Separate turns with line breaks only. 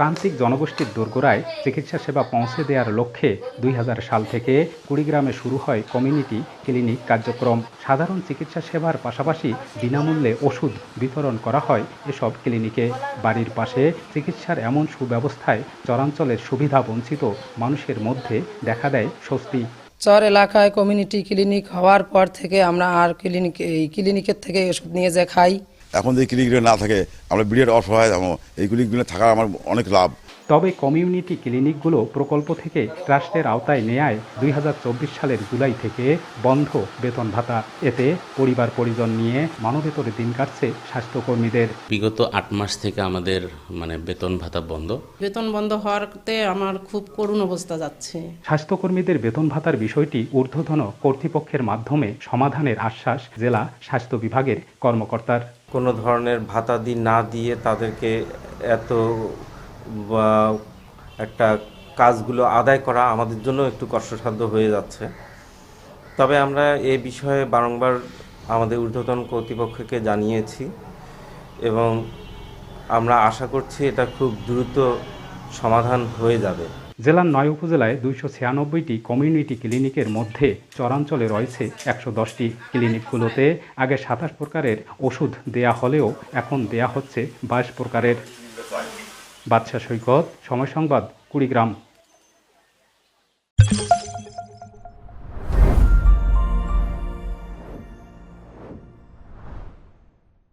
প্রান্তিক জনগোষ্ঠীর দোরগোড়ায় চিকিৎসা সেবা পৌঁছে দেওয়ার লক্ষ্যে দুই হাজার সাল থেকে কুড়িগ্রামে শুরু হয় কমিউনিটি ক্লিনিক কার্যক্রম। সাধারণ চিকিৎসা সেবার পাশাপাশি বিনামূল্যে ওষুধ বিতরণ করা হয় এসব ক্লিনিকে। বাড়ির পাশে চিকিৎসার এমন সুব্যবস্থায় চরাঞ্চলের সুবিধা বঞ্চিত মানুষের মধ্যে দেখা দেয় স্বস্তি।
চর এলাকায় কমিউনিটি ক্লিনিক হওয়ার পর থেকে আমরা আর ক্লিনিক এই ক্লিনিকের থেকে ওষুধ নিয়ে যে খাই।
এখন যদি ক্লিনিকগুলো না থাকে আমরা বিরাট অসহায় থাকব এই ক্লিনিকগুলো থাকার আমার অনেক লাভ।
তবে কমিউনিটি ক্লিনিকগুলো প্রকল্প থেকে ট্রাস্টের আওতায় নেয়ায় দুই সালের জুলাই থেকে বন্ধ বেতন ভাতা। এতে পরিবার পরিজন নিয়ে মানবেতরে দিন কাটছে স্বাস্থ্যকর্মীদের।
বিগত আট মাস থেকে আমাদের মানে বেতন ভাতা বন্ধ।
বেতন বন্ধ হওয়াতে আমার খুব করুণ অবস্থা যাচ্ছে।
স্বাস্থ্যকর্মীদের বেতন ভাতার বিষয়টি ঊর্ধ্বতন কর্তৃপক্ষের মাধ্যমে সমাধানের আশ্বাস জেলা স্বাস্থ্য বিভাগের কর্মকর্তার।
কোনো ধরনের ভাতাদি না দিয়ে তাদেরকে এত একটা কাজগুলো আদায় করা আমাদের জন্য একটু কষ্টসাধ্য হয়ে যাচ্ছে। তবে আমরা এ বিষয়ে বারংবার আমাদের ঊর্ধ্বতন কর্তৃপক্ষকে জানিয়েছি এবং আমরা আশা করছি এটা খুব দ্রুত সমাধান হয়ে যাবে।
জেলার নয় উপজেলায় দুইশো ছিয়ানব্বইটি কমিউনিটি ক্লিনিকের মধ্যে চরাঞ্চলে রয়েছে একশো দশটি ক্লিনিকগুলোতে আগে সাতাশ প্রকারের ওষুধ দেয়া হলেও এখন দেয়া হচ্ছে বাইশ প্রকারের। বাদশা সৈকত, সময় সংবাদ, কুড়িগ্রাম।